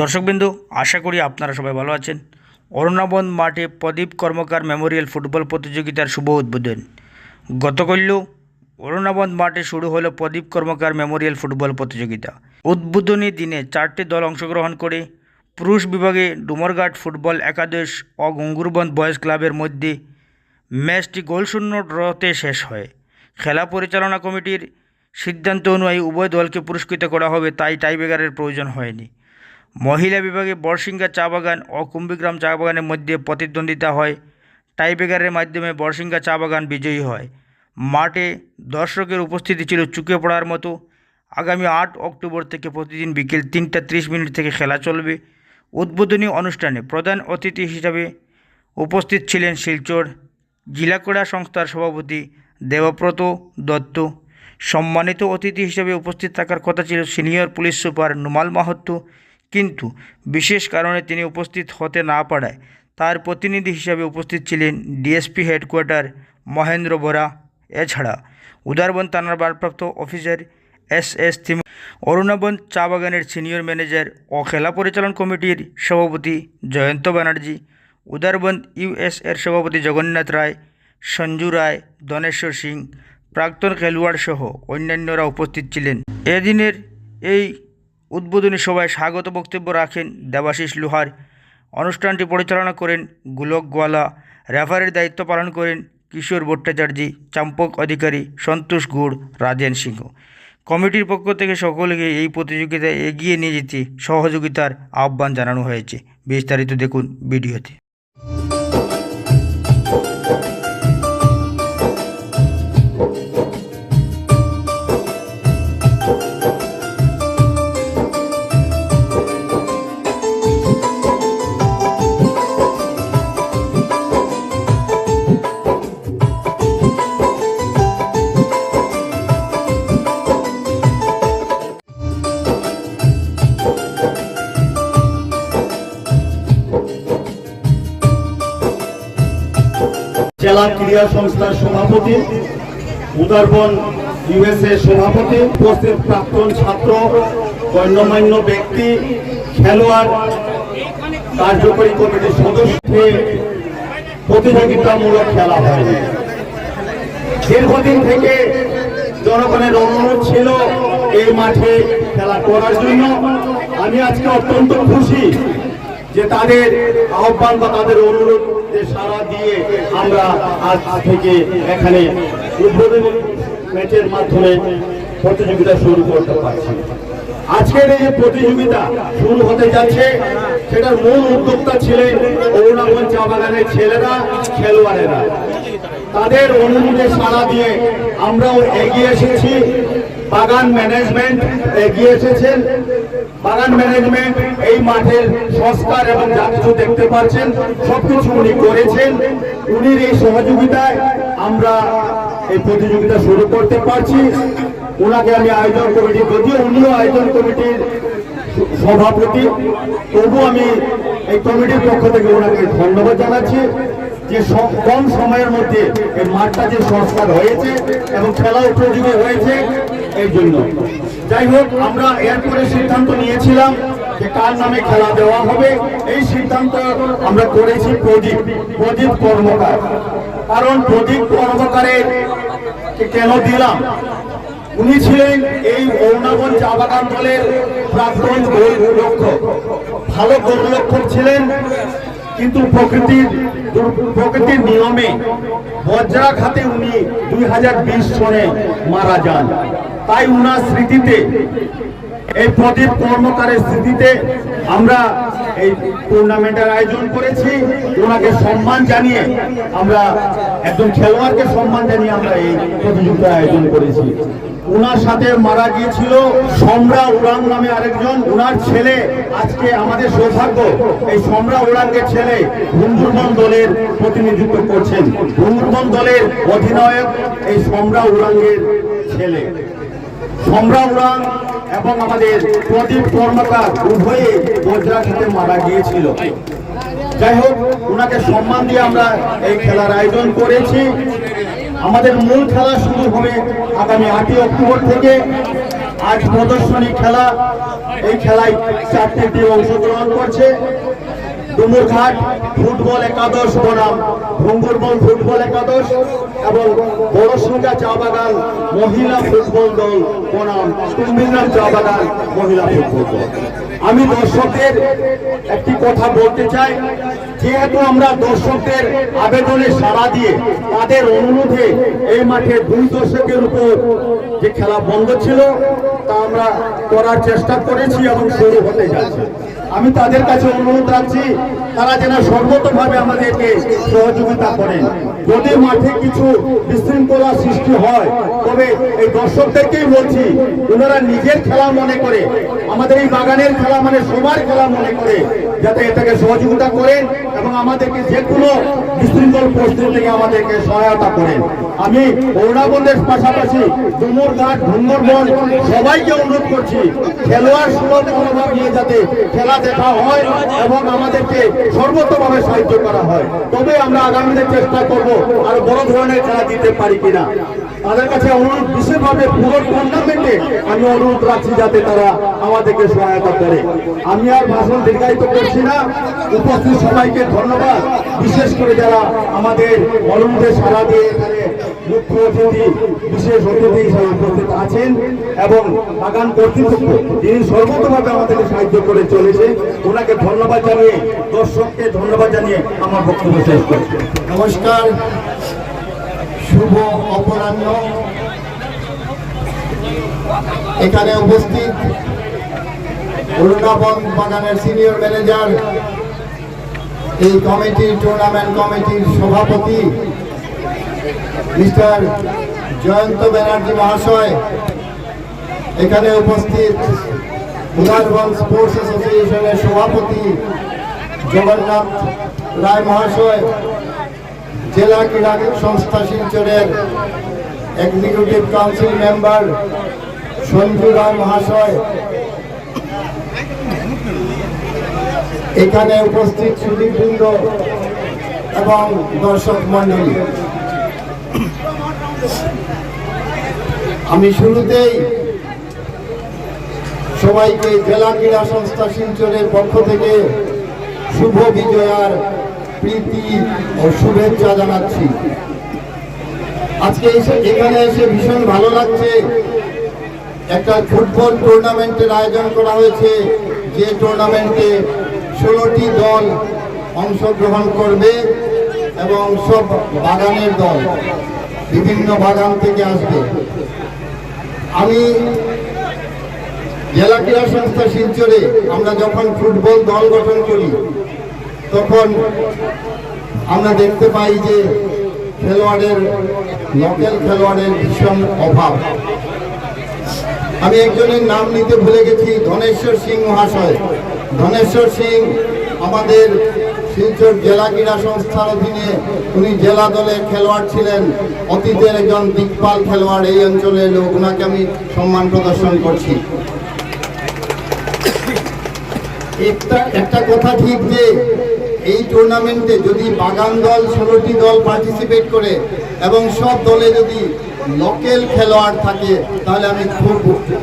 দর্শকবৃন্দু, আশা করি আপনারা সবাই ভালো আছেন। অরুণাবন মাঠে প্রদীপ কর্মকার মেমোরিয়াল ফুটবল প্রতিযোগিতার শুভ উদ্বোধন। গতকাল্য অরুণাবন মাঠে শুরু হলো প্রদীপ কর্মকার মেমোরিয়াল ফুটবল প্রতিযোগিতা। উদ্বোধনী দিনে চারটি দল অংশগ্রহণ করে পুরুষ বিভাগে ডুমরঘাট ফুটবল একাদশ ও গঙ্গুরবন্দ বয়েজ ক্লাবের মধ্যে ম্যাচটি গোলশূন্য ড্রতে শেষ হয়। খেলা পরিচালনা কমিটির সিদ্ধান্ত অনুযায়ী উভয় দলকে পুরস্কৃত করা হবে, তাই টাইব্রেকারের প্রয়োজন হয়নি। মহিলা বিভাগে বরসিংহা চা বাগান ও কুম্বিগ্রাম চা বাগানের মধ্যে প্রতিদ্বন্দ্বিতা হয়। টাইব্রেকারের মাধ্যমে বরসিংহা চা বাগান বিজয়ী হয়। মাঠে দর্শকের উপস্থিতি ছিল চুকে পড়ার মতো। আগামী আট অক্টোবর থেকে প্রতিদিন বিকেল তিনটা ত্রিশ মিনিট থেকে খেলা চলবে। উদ্বোধনী অনুষ্ঠানে প্রধান অতিথি হিসাবে উপস্থিত ছিলেন শিলচর জেলা ক্রীড়া সংস্থার সভাপতি দেবব্রত দত্ত। সম্মানিত অতিথি হিসেবে উপস্থিত থাকার কথা ছিল সিনিয়র পুলিশ সুপার নুমাল মাহাত্ম কিন্তু বিশেষ কারণে তিনি উপস্থিত হতে না পারায় তার প্রতিনিধি হিসাবে উপস্থিত ছিলেন ডিএসপি হেডকোয়ার্টার মহেন্দ্র বোরা। এছাড়া উদারবন থানার ভারপ্রাপ্ত অফিসার এস এস থিম অরুণাবন চা বাগানের সিনিয়র ম্যানেজার ও খেলা পরিচালন কমিটির সভাপতি জয়ন্ত ব্যানার্জি উদারবন্দ ইউএস এর সভাপতি জগন্নাথ রায়, সঞ্জু রায়, দনেশ্বর সিং, প্রাক্তন খেলোয়াড় সহ অন্যান্যরা উপস্থিত ছিলেন। এদিনের এই উদ্বোধনী সভায় স্বাগত বক্তব্য রাখেন দেবাশিস লোহার। অনুষ্ঠানটি পরিচালনা করেন গুলক গোয়ালা রেফারির দায়িত্ব পালন করেন কিশোর ভট্টাচার্য, চাম্পক অধিকারী সন্তোষ গুড়, রাজেন সিংহ। কমিটির পক্ষ থেকে সকলকে এই প্রতিযোগিতায় এগিয়ে নিয়ে যেতে সহযোগিতার আহ্বান জানানো হয়েছে। বিস্তারিত দেখুন ভিডিওতে। জেলা ক্রীড়া সংস্থার সভাপতি, উদারবন ইউএসএ সভাপতি, উপস্থিত প্রাক্তন ছাত্র, গণ্যমান্য ব্যক্তি, খেলোয়াড়, কার্যকরী কমিটির সদস্য, প্রতিযোগিতামূলক খেলা হয়। দীর্ঘদিন থেকে জনগণের অনুরোধ ছিল এই মাঠে খেলা করার জন্য। আমি আজকে অত্যন্ত খুশি যে তাদের আহ্বান বা তাদের অনুরোধে সাড়া দিয়ে আমরা আজ থেকে এখানে উদ্বোধনী ম্যাচের মাধ্যমে প্রতিযোগিতা শুরু করতে পারছি। আজকের এই যে প্রতিযোগিতা শুরু হতে যাচ্ছে, সেটার মূল উদ্যোক্তা ছিলেন অরুণাচল চা বাগানের ছেলেরা, খেলোয়াড়েরা। তাদের অনুরোধে সাড়া দিয়ে আমরাও এগিয়ে এসেছি। বাগান ম্যানেজমেন্ট এগিয়ে এসেছেন। বাগান ম্যানেজমেন্ট এই মাঠের সংস্কার এবং যা কিছু দেখতে পাচ্ছেন, সবকিছু উনি করেছেন। উনির এই সহযোগিতায় আমরা এই প্রতিযোগিতা শুরু করতে পারছি। ওনাকে আমি আয়োজন কমিটি, যদিও উনিও আয়োজন কমিটির সভাপতি তবু আমি এই কমিটির পক্ষ থেকে ওনাকে ধন্যবাদ জানাচ্ছি যে কম সময়ের মধ্যে এই মাঠটা যে সংস্কার হয়েছে এবং খেলা উপযোগী হয়েছে। এই জন্য। যাই হোক, আমরা এরপরে সিদ্ধান্ত নিয়েছিলাম যে কার নামে খেলা দেওয়া হবে। এই সিদ্ধান্ত আমরা করেছি প্রদীপ প্রদীপ কর্মকার। কারণ প্রদীপ কর্মকারের কেন দিলাম? উনি ছিলেন এই অরুণাবন চা বাগান দলের প্রাক্তন গোলরক্ষক। ভালো গোলরক্ষক ছিলেন। কিন্তু প্রকৃতির প্রকৃতির নিয়মে বজ্রাঘাতে উনি দুই হাজার বিশ সনে মারা যান। তাই উনার স্মৃতিতে, এই প্রদীপ কর্মকারের স্মৃতিতে আমরা এই টুর্নামেন্টের আয়োজন করেছি। ওনাকে সম্মান জানিয়ে আমরা একজন খেলোয়াড়কে সম্মান জানিয়ে আমরা এই প্রতিযোগিতার আয়োজন করেছি। উনার সাথে মারা গিয়েছিল সম্রা উড়ান নামে আরেকজন। উনার ছেলে আজকে আমাদের সৌভাগ্য, এই সম্রা উড়ানকে ছেলে ঘুমঘুরবন দলের প্রতিনিধিত্ব করছেন। ঘুমঘুরবন দলের অধিনায়ক এই সম্রা উড়াঙ্গের ছেলে। সম্রা উড়ান এবং আমাদের প্রদীপ কর্মকার উভয়ে বজ্রাঘাতে মারা গিয়েছিল। যাই হোক ওনাকে সম্মান দিয়ে আমরা এই খেলার আয়োজন করেছি। আমাদের মূল খেলা শুরু হবে আগামী আটই অক্টোবর থেকে। আজ প্রদর্শনী খেলা, এই খেলায় চারটে টিম অংশগ্রহণ করছে। ডুমুরঘাট ফুটবল একাদশ বনাম, ভঙ্গুরবন ফুটবল একাদশ এবং বড়সিংহা চা বাগান মহিলা ফুটবল দল বনাম কুম্ভিনাম চা বাগান মহিলা ফুটবল দল। আমি দর্শকদের একটি কথা বলতে চাই। যেহেতু আমরা দর্শকদের আবেদনে সাড়া দিয়ে তাদের অনুরোধে এই মাঠে দুই দশকের উপর যে খেলা বন্ধ ছিল, তা আমরা করার চেষ্টা করেছি এবং শুরু হতে যাচ্ছে। আমি তাদের কাছে অনুরোধ রাখছি, তারা যেন সর্বতভাবে আমাদেরকে সহযোগিতা করেন। যদি মাঠে কিছু বিশৃঙ্খলা সৃষ্টি হয়, তবে এই দর্শকদেরকেই বলছি, ওনারা নিজের খেলা মনে করে, আমাদের এই বাগানের খেলা মানে সবার খেলা মনে করে যাতে এটাকে সহযোগিতা করেন এবং আমাদেরকে যে কোনো বিশৃঙ্খল পরিস্থিতি থেকে আমাদেরকে সহায়তা করেন। আমি অরুণাবন্দের পাশাপাশি ডুমুরঘাট ধুমরবন সবাইকে অনুরোধ করছি, খেলোয়াড় সুলভে মনোভাব নিয়ে যাতে খেলা দেখা হয় এবং আমাদেরকে সর্বতভাবে সাহায্য করা হয়। তবে আমরা আগামীতে চেষ্টা করব আরও বড় ধরনের খেলা দিতে পারি কিনা। তাদের কাছে অনুরোধ বিশেষভাবে পুরো টুর্নামেন্টে আমি অনুরোধ রাখছি যাতে তারা আমাদেরকে সহায়তা করে। আমি আর ভাষণ দীর্ঘায়িত করছি না উপস্থিত সবাইকে ধন্যবাদ। বিশেষ করে যারা আমাদের অনুরোধে সারা দিয়ে এখানে মুখ্য অতিথি, বিশেষ অতিথি হিসেবে উপস্থিত আছেন এবং বাগান কর্তৃপক্ষ, যিনি সর্বতভাবে আমাদেরকে সাহায্য করে চলেছে, ওনাকে ধন্যবাদ জানিয়ে, দর্শককে ধন্যবাদ জানিয়ে আমার বক্তব্য শেষ করছি। নমস্কার। শুভ অপরাহ্ন। এখানে উপস্থিত অরুণাবন বাগানের সিনিয়র ম্যানেজার। এই কমিটির টুর্নামেন্ট কমিটির সভাপতি মিস্টার জয়ন্ত ব্যানার্জি মহাশয়। এখানে উপস্থিত উদারবন স্পোর্টস অ্যাসোসিয়েশনের সভাপতি জগন্নাথ রায় মহাশয়, জেলা ক্রীড়া সংস্থা শিলচরের executive council member Sanju Roy মহাশয় এখানে উপস্থিত সুদীপবৃন্দ এবং দর্শক মন্ডলী আমি শুরুতেই সবাইকে জেলা ক্রীড়া সংস্থা শিলচরের পক্ষ থেকে শুভ বিজয়ার প্রীতি ও শুভেচ্ছা জানাচ্ছি। আজকে এসে এখানে এসে ভীষণ ভালো লাগছে। একটা ফুটবল টুর্নামেন্টের আয়োজন করা হয়েছে। যে টুর্নামেন্টে দল অংশগ্রহণ করবে এবং সব বাগানের দল বিভিন্ন বাগান থেকে আসবে। আমি জেলা ক্রীড়া সংস্থা শিলচরে আমরা যখন ফুটবল দল গঠন করি, তখন আমরা দেখতে পাই যে খেলোয়াড়ের লোকাল খেলোয়াড়ের ভীষণ অভাব। আমি একজনের নাম নিতে ভুলে গেছি, ধনেশ্বর সিং মহাশয়। ধনেশ্বর সিং আমাদের শিলচর জেলা ক্রীড়া সংস্থার অধীনে উনি জেলা দলের খেলোয়াড় ছিলেন। অতীতের একজন দিকপাল খেলোয়াড় এই অঞ্চলের লোক ওনাকে আমি সম্মান প্রদর্শন করছি। একটা একটা কথা ঠিক যে এই টুর্নামেন্টে যদি বাগান দল ষোলোটি দল পার্টিসিপেট করে এবং সব দলে যদি লোকেল খেলোয়াড় থাকে, তাহলে আমি খুব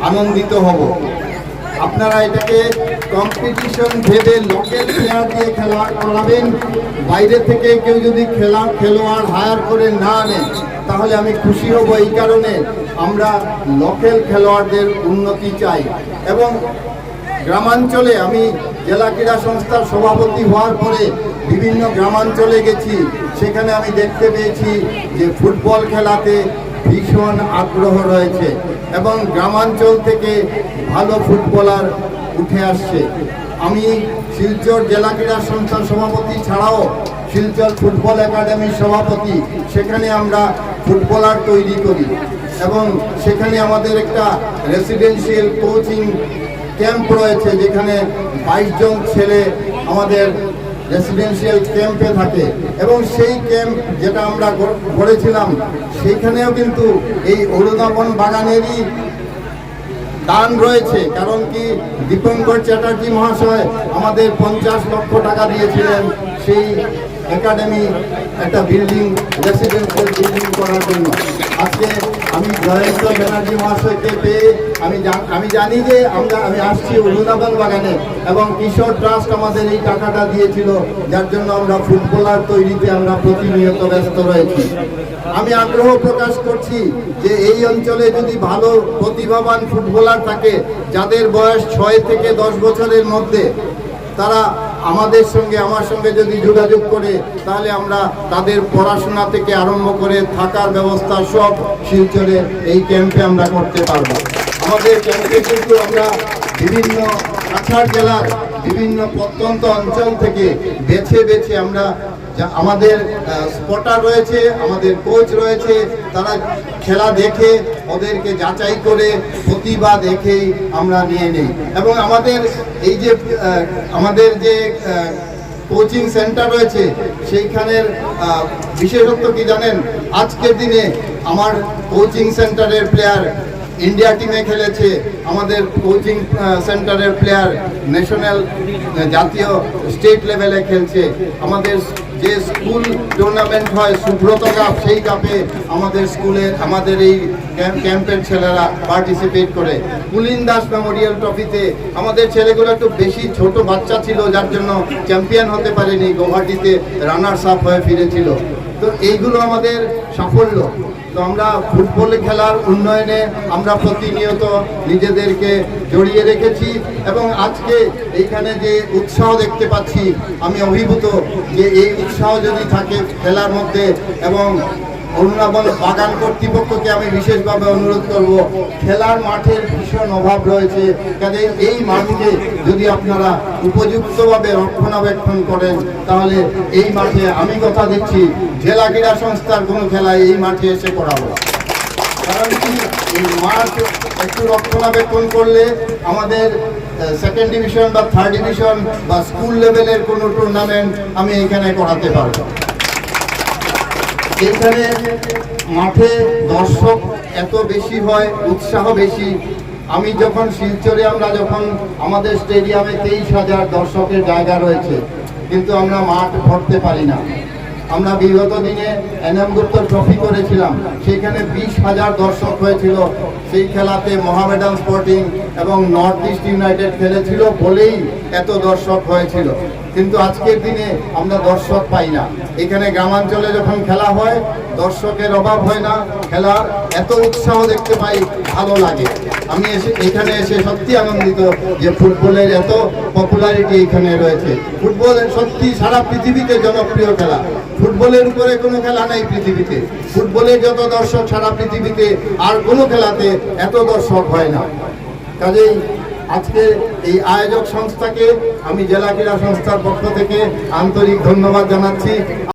আনন্দিত হব। আপনারা এটাকে কম্পিটিশন ভেবে লোকাল প্লেয়ার দিয়ে খেলোয়াড় করাবেন। বাইরে থেকে কেউ যদি খেলা, খেলোয়াড় হায়ার করে না আনে তাহলে আমি খুশি হব এই কারণে। আমরা লোকেল খেলোয়াড়দের উন্নতি চাই। এবং গ্রামাঞ্চলে আমি জেলা ক্রীড়া সংস্থার সভাপতি হওয়ার পরে বিভিন্ন গ্রামাঞ্চলে গেছি। সেখানে আমি দেখতে পেয়েছি যে ফুটবল খেলাতে ভীষণ আগ্রহ রয়েছে। এবং গ্রামাঞ্চল থেকে ভালো ফুটবলার উঠে আসছে। আমি শিলচর জেলা ক্রীড়া সংস্থার সভাপতি ছাড়াও শিলচর ফুটবল একাডেমির সভাপতি। সেখানে আমরা ফুটবলার তৈরি করি এবং সেখানে আমাদের একটা রেসিডেন্সিয়াল কোচিং ক্যাম্প রয়েছে, যেখানে বাইশ জন ছেলে আমাদের রেসিডেন্সিয়াল ক্যাম্পে থাকে। এবং সেই ক্যাম্প যেটা আমরা করেছিলাম সেইখানেও কিন্তু এই অরুণাবন বাগানেরই দান রয়েছে। কারণ কি, দীপঙ্কর চ্যাটার্জি মহাশয় আমাদের পঞ্চাশ লক্ষ টাকা দিয়েছিলেন। সেই একাডেমি একটা বিল্ডিং রেসিডেন্সিয়াল বিল্ডিং করার জন্য। আজকে আমি জয়ন্ত ব্যানার্জি মহাশয়কে পেয়ে আমি আমি জানি যে আমরা, আমি আসছি অরুণাবন বাগানে এবং কিশোর ট্রাস্ট আমাদের এই টাকাটা দিয়েছিল, যার জন্য আমরা ফুটবলার তৈরিতে আমরা প্রতিনিয়ত ব্যস্ত রয়েছি। আমি আগ্রহ প্রকাশ করছি যে এই অঞ্চলে যদি ভালো প্রতিভাবান ফুটবলার থাকে, যাদের বয়স ছয় থেকে দশ বছরের মধ্যে, তারা আমাদের সঙ্গে, আমার সঙ্গে যদি যোগাযোগ করে, তাহলে আমরা তাদের পড়াশোনা থেকে আরম্ভ করে থাকার ব্যবস্থা সব শিলচরে এই ক্যাম্পে আমরা করতে পারব। আমাদের ক্যাম্পে কিন্তু আমরা বিভিন্ন কাছাড় জেলার বিভিন্ন প্রত্যন্ত অঞ্চল থেকে বেছে বেছে আমরা যা আমাদের স্পটার রয়েছে, আমাদের কোচ রয়েছে, তারা খেলা দেখে, ওদেরকে যাচাই করে প্রতিভা দেখেই আমরা নিয়ে নিই। এবং আমাদের এই যে আমাদের যে কোচিং সেন্টার রয়েছে, সেইখানের বিশেষত্ব কি জানেন? আজকের দিনে আমার কোচিং সেন্টারের প্লেয়ার ইন্ডিয়া টিমে খেলেছে, আমাদের কোচিং সেন্টারের প্লেয়ার ন্যাশনাল জাতীয় স্টেট লেভেলে খেলছে, আমাদের যে স্কুল টুর্নামেন্ট হয় সুব্রত কাপ, সেই কাপে আমাদের স্কুলের আমাদের এই ক্যাম্পের ছেলেরা পার্টিসিপেট করে। কুলিন দাস মেমোরিয়াল ট্রফিতে আমাদের ছেলেগুলো একটু বেশি ছোট বাচ্চা ছিল, যার জন্য চ্যাম্পিয়ন হতে পারেনি, গৌহাটিতে রানার্স আপ হয়ে ফিরেছিল। তো এইগুলো আমাদের সাফল্য। তো আমরা ফুটবল খেলার উন্নয়নে আমরা প্রতিনিয়ত নিজেদেরকে জড়িয়ে রেখেছি এবং আজকে এইখানে যে উৎসাহ দেখতে পাচ্ছি, আমি অভিভূত যে এই উৎসাহ যদি থাকে খেলার মধ্যে এবং অরুণাবল বাগান কর্তৃপক্ষকে আমি বিশেষভাবে অনুরোধ করব, খেলার মাঠের ভীষণ অভাব রয়েছে, কাজে এই মাঠকে যদি আপনারা উপযুক্তভাবে রক্ষণাবেক্ষণ করেন, তাহলে এই মাঠে আমি কথা দিচ্ছি, জেলা ক্রীড়া সংস্থার কোনো খেলা এই মাঠে এসে করাবো কারণ কি, এই মাঠ একটু রক্ষণাবেক্ষণ করলে আমাদের সেকেন্ড ডিভিশন বা থার্ড ডিভিশন বা স্কুল লেভেলের কোনো টুর্নামেন্ট আমি এখানে করাতে পারব এখানে মাঠে দর্শক এত বেশি হয়, উৎসাহ বেশি। আমি যখন শিলচরে, আমরা যখন আমাদের স্টেডিয়ামে তেইশ হাজার দর্শকের জায়গা রয়েছে, কিন্তু আমরা মাঠ ভরতে পারি না। আমরা বিগত দিনে এনএম গুপ্ত ট্রফি করেছিলাম। সেখানে বিশ হাজার দর্শক হয়েছিল। সেই খেলাতে মোহামেডান স্পোর্টিং এবং নর্থ ইস্ট ইউনাইটেড খেলেছিল বলেই এত দর্শক হয়েছিল। কিন্তু আজকের দিনে আমরা দর্শক পাই না। এখানে গ্রামাঞ্চলে যখন খেলা হয়, দর্শকের অভাব হয় না। খেলার এত উৎসাহ দেখতে পাই, ভালো লাগে। আমি এসে এখানে এসে সত্যি আনন্দিত যে ফুটবলের এত পপুলারিটি এখানে রয়েছে। ফুটবল সত্যি সারা পৃথিবীতে জনপ্রিয় খেলা। ফুটবলের উপরে কোনো খেলা নেই পৃথিবীতে। ফুটবলের যত দর্শক সারা পৃথিবীতে, আর কোনো খেলাতে এত দর্শক হয় না। কাজেই আজকে এই আয়োজক সংস্থাকে আমি জেলা ক্রীড়া সংস্থার পক্ষ থেকে আন্তরিক ধন্যবাদ জানাচ্ছি।